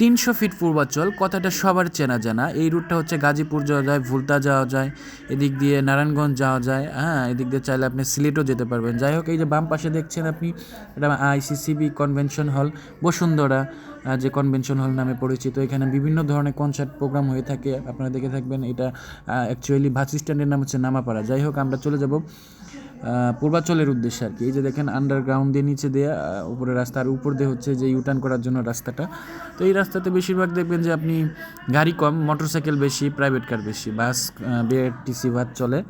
তিনশো ফিট পূর্বাচল, কথাটা সবার চেনা জানা। এই রুটটা হচ্ছে গাজীপুর যাওয়া যায়, ভুলতা যাওয়া যায়, এদিক দিয়ে নারায়ণগঞ্জ যাওয়া যায় হ্যাঁ এদিক দিয়ে চাইলে আপনি সিলেটও যেতে পারবেন। যাই হোক, এই যে বাম পাশে দেখছেন আপনি, এটা আইসিসিবি কনভেনশন হল বসুন্ধরা যে কনভেনশন হল নামে পরিচিত। এখানে বিভিন্ন ধরনের কনসার্ট প্রোগ্রাম হয়ে থাকে, আপনারা দেখে থাকবেন। এটা অ্যাকচুয়ালি বাস স্ট্যান্ডের নাম হচ্ছে নামাপাড়া। যাই হোক, আমরা চলে যাব পূর্বাচলের উদ্দেশ্যে আর কি। এই যে দেখেন আন্ডারগ্রাউন্ড দিয়ে নিচে দিয়ে উপরে রাস্তা, আর উপর দিয়ে হচ্ছে যে ইউটার্ন করার জন্য রাস্তাটা। তো এই রাস্তাতে বেশিরভাগ দেখবেন যে আপনি গাড়ি কম মোটরসাইকেল বেশি প্রাইভেট কার বেশি বাস বিআরটিসি বাস চলে।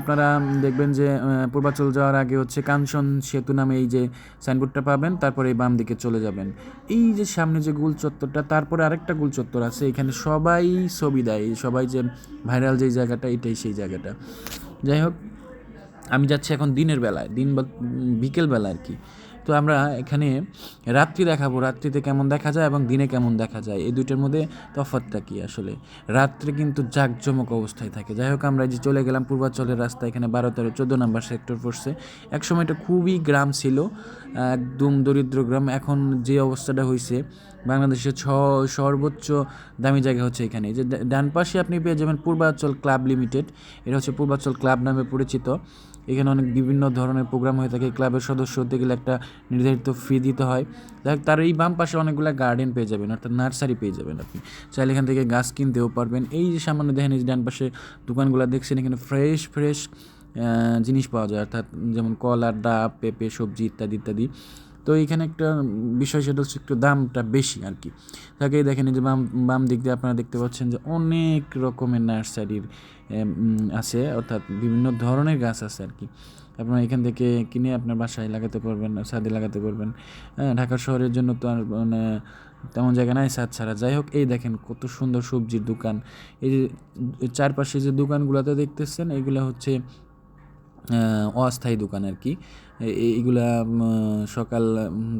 আপনারা দেখবেন যে পূর্বাচল যাওয়ার আগে হচ্ছে কাঞ্চন সেতু নামে এই যে সাইনবোর্ডটা পাবেন, তারপরে এই বাম দিকে চলে যাবেন। এই যে সামনে যে গুল চত্বরটা, তারপরে আরেকটা গুল চত্বর আছে, এখানে সবাই ছবি দেয়। সবাই যে ভাইরাল যেই জায়গাটা, এটাই সেই জায়গাটা। যাই হোক আমি যাচ্ছি এখন দিনের বেলায়, দিন বা, বিকেল বেলা আর কি। তো আমরা এখানে রাত্রি দেখাবো, রাত্রিতে কেমন দেখা যায় এবং দিনে কেমন দেখা যায়, এই দুইটার মধ্যে তফাৎটা কী আসলে? রাত্রে কিন্তু জাঁকজমক অবস্থায় থাকে। যাই হোক, আমরা যে চলে গেলাম পূর্বাচলের রাস্তা এখানে বারো তেরো, চোদ্দ নাম্বার সেক্টর পড়ছে। এক সময় এটা খুবই গ্রাম ছিল, একদম দরিদ্র গ্রাম। এখন যে অবস্থাটা হয়েছে বাংলাদেশের ছ, সর্বোচ্চ দামি জায়গা হচ্ছে এখানে। যে ডান পাশে আপনি পেয়ে যাবেন পূর্বাঞ্চল ক্লাব লিমিটেড। এটা হচ্ছে পূর্বাঞ্চল ক্লাব নামে পরিচিত। এখানে অনেক বিভিন্ন ধরনের প্রোগ্রাম হয়ে থাকে। ক্লাবের সদস্য হতে গেলে একটা নির্ধারিত ফি দিতে হয়। দেখ, তার এই বাম পাশে অনেকগুলো গার্ডেন পেয়ে যাবেন, অর্থাৎ নার্সারি পেয়ে যাবেন আপনি। চাইলে এখান থেকে গাছ কিনতেও পারবেন। এই যে সামান্য দেখেন এই ডান পাশে দোকানগুলো দেখছেন, এখানে ফ্রেশ ফ্রেশ জিনিস পাওয়া যায়। অর্থাৎ যেমন কলা, ডাব, পেঁপে, সবজি ইত্যাদি ইত্যাদি। তো এইখানে একটা বিষয় সেটা হচ্ছে একটু দামটা বেশি আর কি। তাকে দেখেন যে বাম বাম দিক দিয়ে আপনারা দেখতে পাচ্ছেন যে অনেক রকমের নার্সারির আছে, অর্থাৎ বিভিন্ন ধরনের গাছ আছে আর কি। আপনারা এখান থেকে কিনে আপনার বাসায় লাগাতে পারবেন, ছাদে লাগাতে পারবেন। হ্যাঁ ঢাকা শহরের জন্য তো আর মানে তেমন জায়গা নাই ছাদ ছাড়া। যাই হোক, এই দেখেন কত সুন্দর সবজির দোকান। এই যে চারপাশে যে দোকানগুলোতে দেখতেছেন, এগুলো হচ্ছে অস্থায়ী দোকান আর কি। এইগুলা সকাল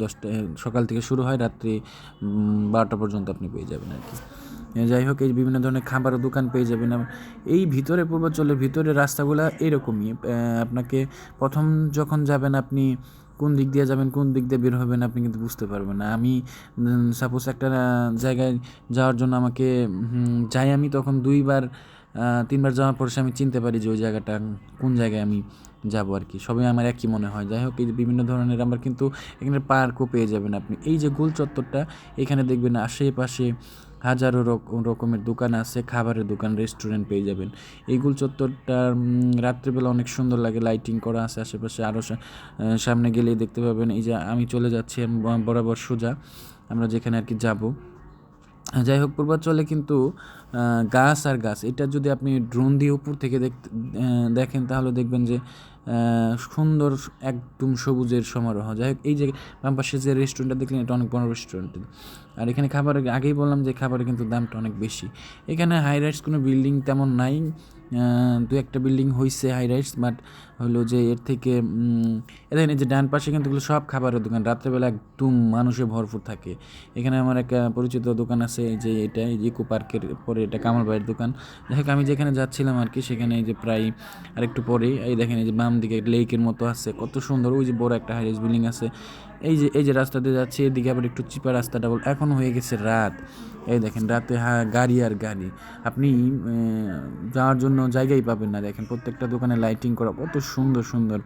দশটা সকাল থেকে শুরু হয়, রাত্রি বারোটা পর্যন্ত আপনি পেয়ে যাবেন আর কি। যাই হোক, এই বিভিন্ন ধরনের খাবারের দোকান পেয়ে যাবেন। এই ভিতরে, পূর্বাঞ্চলের ভিতরে রাস্তাগুলো এরকমই। আপনাকে প্রথম যখন যাবেন, আপনি কোন দিক দিয়ে যাবেন, কোন দিক দিয়ে বের হবেন, আপনি কিন্তু বুঝতে পারবেন না। আমি সাপোজ একটা জায়গায় যাওয়ার জন্য আমাকে যাই আমি, তখন দুইবার তিনবার যাওয়ার পর সে আমি চিনতে পারি যে ওই জায়গাটা কোন জায়গায় আমি যাব আর কি। সবই আমার একই মনে হয়। যাই হোক, এই বিভিন্ন ধরনের আমার কিন্তু এখানে পার্কও পেয়ে যাবেন আপনি। এই যে গোল চত্বরটা, এখানে দেখবেন আশেপাশে হাজারো রক- রকমের দোকান আছে, খাবারের দোকান, রেস্টুরেন্ট পেয়ে যাবেন। এই গোল চত্বরটা রাত্রিবেলা অনেক সুন্দর লাগে। লাইটিং করা আছে আশেপাশে আরও সামনে গেলেই দেখতে পাবেন। এই যে আমি চলে যাচ্ছি বরাবর সোজা। আমরা যেখানে আর কি যাব। যাই হোক, পূর্বাঞ্চলে কিন্তু গাছ আর গাছ। এটা যদি আপনি ড্রোন দিয়ে উপর থেকে দেখেন তাহলে দেখবেন যে সুন্দর একদম সবুজের সমারোহ। যাই হোক এই যে বাম পাশে যে রেস্টুরেন্টটা দেখলেন এটা অনেক বড় রেস্টুরেন্ট আর এখানে খাবারের আগেই বললাম যে খাবারের কিন্তু দামটা অনেক বেশি। এখানে হাই রাইটস কোনো বিল্ডিং তেমন নাই। দু একটা বিল্ডিং হয়েছে হাই রাইটস বাট হলো যে এর থেকে উম, এ দেখেন এই যে ডান পাশে কিন্তু এগুলো সব খাবারের দোকান। রাত্রেবেলা একদম মানুষে ভরপুর থাকে। এখানে আমার একটা পরিচিত দোকান আছে যে এটা ইকো পার্কের পরে এটা কামাল ভাইয়ের দোকান। দেখ আমি যেখানে যাচ্ছিলাম আর কি, সেখানে এই যে প্রায় আরেকটু পরেই, এই দেখেন এই যে বাম দিকে লেকের মতো আছে, কত সুন্দর, ওই যে বড় একটা হাইরাইজ বিল্ডিং আছে। এই যে এই যে রাস্তাতে যাচ্ছে, এদিকে আবার একটু চিপা রাস্তাটা বল এখন হয়ে গেছে রাত। এই দেখেন, রাতে হ্যাঁ গাড়ি আর গাড়ি। আপনি যাওয়ার জন্য জায়গাই পাবেন না। দেখেন, প্রত্যেকটা দোকানে লাইটিং করা, কত সুন্দর সুন্দর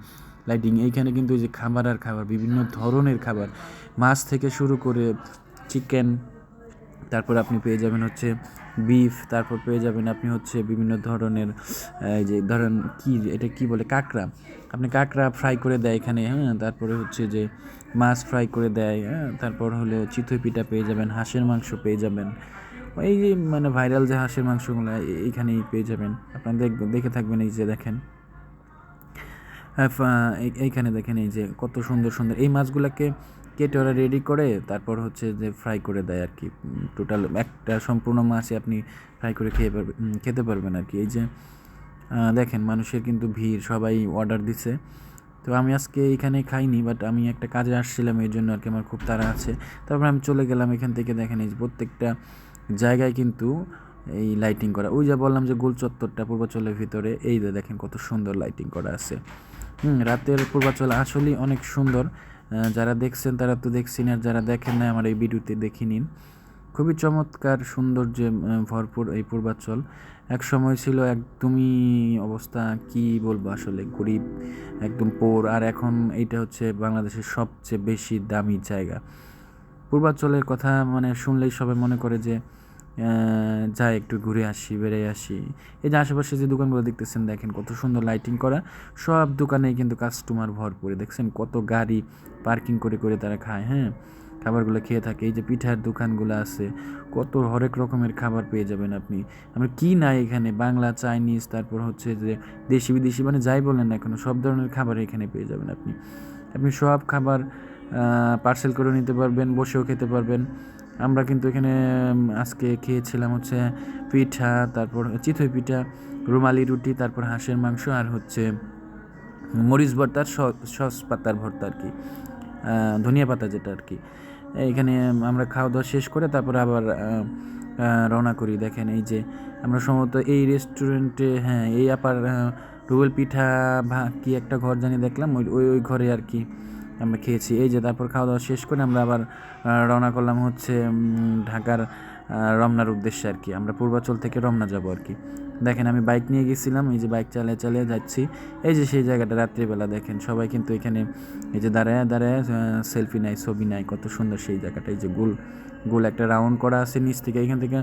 লাইটিং এইখানে কিন্তু এই যে খাবার আর খাবার, বিভিন্ন ধরনের খাবার। মাছ থেকে শুরু করে চিকেন তারপর আপনি পেয়ে যাবেন হচ্ছে বিফ তারপর পেয়ে যাবেন আপনি হচ্ছে বিভিন্ন ধরনের এই যে ধরেন কি, এটা কি বলে, কাঁকড়া। আপনি কাঁকড়া ফ্রাই করে দেয় এখানে হ্যাঁ? তারপরে হচ্ছে যে মাছ ফ্রাই করে দেয় হ্যাঁ? তারপর হলে চিতই পিঠা পেয়ে যাবেন, হাঁসের মাংস পেয়ে যাবেন। এই যে মানে ভাইরাল যে হাঁসের মাংসগুলো, এ- এইখানেই পেয়ে যাবেন। আপনারা দেখবেন দেখে থাকবেন এই যে দেখেন। এইখানে দেখেন এই যে কত সুন্দর সুন্দর। এই মাছগুলোকে কেটে ওরা রেডি করে তারপর হচ্ছে যে ফ্রাই করে দেয় আর কি। টোটাল একটা সম্পূর্ণ মাছই আপনি ফ্রাই করে খেয়ে পারবেন খেতে পারবেন আর কি। এই যে দেখেন মানুষের কিন্তু ভিড়, সবাই অর্ডার দিছে। তো আমি আজকে এখানে খাইনি বাট আমি একটা কাজে আসছিলাম, এই জন্য আর কি আমার খুব তাড়া আছে। তারপর আমি চলে গেলাম, এখান থেকে দেখেন এই যে প্রত্যেকটা জায়গায় কিন্তু এই লাইটিং করা। ওই যা বললাম যে গোল চত্বরটা পূর্বাচলের ভিতরে, এই দেখেন কত সুন্দর লাইটিং করা আছে। হুম রাতের পূর্বাচল আসলেই অনেক সুন্দর। যারা দেখছেন তারা তো দেখছেন আর যারা দেখেন না আমার এই ভিডিওতে দেখে নিন। খুবই চমৎকার সৌন্দর্যে আহ, ভরপুর এই পূর্বাঞ্চল এক সময় ছিল একদমই অবস্থা কি বলব আসলে গরিব একদম পোর আর এখন এইটা হচ্ছে বাংলাদেশের সবচেয়ে বেশি দামি জায়গা। পূর্বাঞ্চলের কথা মানে শুনলেই সবাই মনে করে যে যাই একটু ঘুরে আসি বেড়ে আসি। এই যে আশেপাশে যে দোকানগুলো দেখতেছেন, দেখেন কত সুন্দর লাইটিং করা। সব দোকানেই কিন্তু কাস্টমার ভরপুর। দেখছেন কত গাড়ি পার্কিং করে করে তারা খায় হ্যাঁ? খাবারগুলো খেয়ে থাকে। এই যে পিঠার দোকানগুলো আছে, কত হরেক রকমের খাবার পেয়ে যাবেন আপনি। আমরা কি নাই এখানে? বাংলা, চাইনিজ, তারপর হচ্ছে যে দেশি, বিদেশি মানে যাই বলেন না কেন, সব ধরনের খাবার এখানে পেয়ে যাবেন আপনি। আপনি সব খাবার পার্সেল করে নিতে পারবেন, বসেও খেতে পারবেন। আমরা কিন্তু এখানে আজকে খেয়েছিলাম হচ্ছে পিঠা, তারপর চিতই পিঠা, রুমালি রুটি, তারপর হাঁসের মাংস আর হচ্ছে মরিচ ভর্তার সস পাতার ভর্তা আর কি। ধনিয়া পাতা যেটা আর কি। এখানে আমরা খাওয়া দাওয়া শেষ করে তারপর আবার রওনা করি। দেখেন এই যে আমরা সম্ভবত এই রেস্টুরেন্টে হ্যাঁ এই আপার রুবেল পিঠা ভা কি একটা ঘর জানি দেখলাম ওই ওই ঘরে আর কি। আমরা খেয়েছি। এই যে তারপর খাওয়া দাওয়া শেষ করে আমরা আবার রওনা করলাম হচ্ছে ঢাকার রমনার উদ্দেশ্যে আর কি। আমরা পূর্বাচল থেকে রমনা যাব আর কি। দেখেন আমি বাইক নিয়ে গেছিলাম, এই যে বাইক চালিয়ে চালিয়ে যাচ্ছি। এই যে সেই জায়গাটা রাত্রিবেলা দেখেন, সবাই কিন্তু এখানে, এই যে দাঁড়ায় দাঁড়ায় সেলফি নেয়, ছবি নেয়, কত সুন্দর সেই জায়গাটা। এই যে গোল গোল একটা রাউন্ড করা আছে নিচ থেকে। এখান থেকে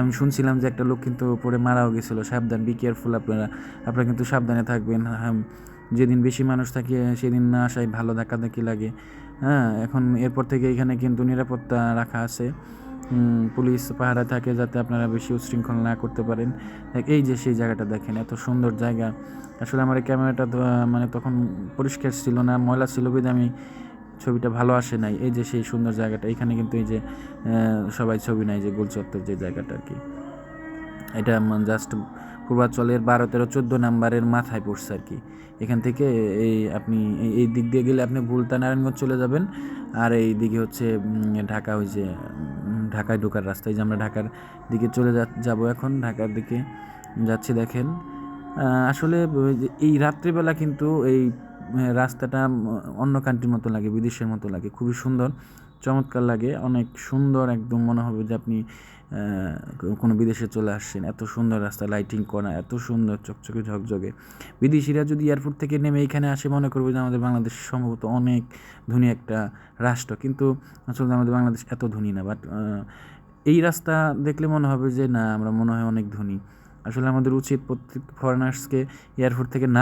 আমি শুনছিলাম যে একটা লোক কিন্তু পরে মারাও গেছিল। সাবধান বি কেয়ারফুল আপনারা। আপনারা কিন্তু সাবধানে থাকবেন। যেদিন বেশি মানুষ থাকে, সেদিন না আসায় ভালো ধাক্কাধাক্কি লাগে। হ্যাঁ এখন এরপর থেকে এখানে কিন্তু নিরাপত্তা রাখা আছে। পুলিশ পাহারা থাকে যাতে আপনারা বেশি উচ্ছৃঙ্খল না করতে পারেন। এই যে সেই জায়গাটা দেখেন, এত সুন্দর জায়গা। আসলে আমার এই ক্যামেরাটা মানে তখন পরিষ্কার ছিল না, ময়লা ছিল বিধে আমি ছবিটা ভালো আসে নাই। এই যে সেই সুন্দর জায়গাটা, এখানে কিন্তু এই যে সবাই ছবি নেয় যে গোলচত্বর যে জায়গাটা আর কি। এটা জাস্ট পূর্বাঞ্চলের বারো, তেরো, চোদ্দ নাম্বারের মাথায় পড়ছে আর কি। এখান থেকে এই আপনি, এই- দিক দিয়ে গেলে আপনি ভুলতা নারায়ণগঞ্জ চলে যাবেন। আর এই দিকে হচ্ছে ঢাকা ওই যে ঢাকায় ঢোকার রাস্তায় যে আমরা ঢাকার দিকে চলে যাব এখন, ঢাকার দিকে যাচ্ছি দেখেন। আসলে এই রাত্রিবেলা কিন্তু এই রাস্তাটা অন্য কান্ট্রির মতো লাগে, বিদেশের মতো লাগে, খুবই সুন্দর। চমৎকার লাগে। অনেক সুন্দর একদম মনে হবে যে আপনি কোনো বিদেশে চলে আসছেন। এত সুন্দর রাস্তা লাইটিং করা, এত সুন্দর চকচকে ঝকঝকে। বিদেশিরা যদি এয়ারপোর্ট থেকে নেমে এখানে আসে, মনে করবে যে আমাদের বাংলাদেশ সম্ভবত অনেক ধনী একটা রাষ্ট্র। কিন্তু আসলে আমাদের বাংলাদেশ এত ধনী না। বাট এই রাস্তা দেখলে মনে হবে যে না, আমরা মনে হয় অনেক ধনী। আসলে আমাদের উচিত প্রত্যেক ফরেনার্সকে এয়ারপোর্ট থেকে না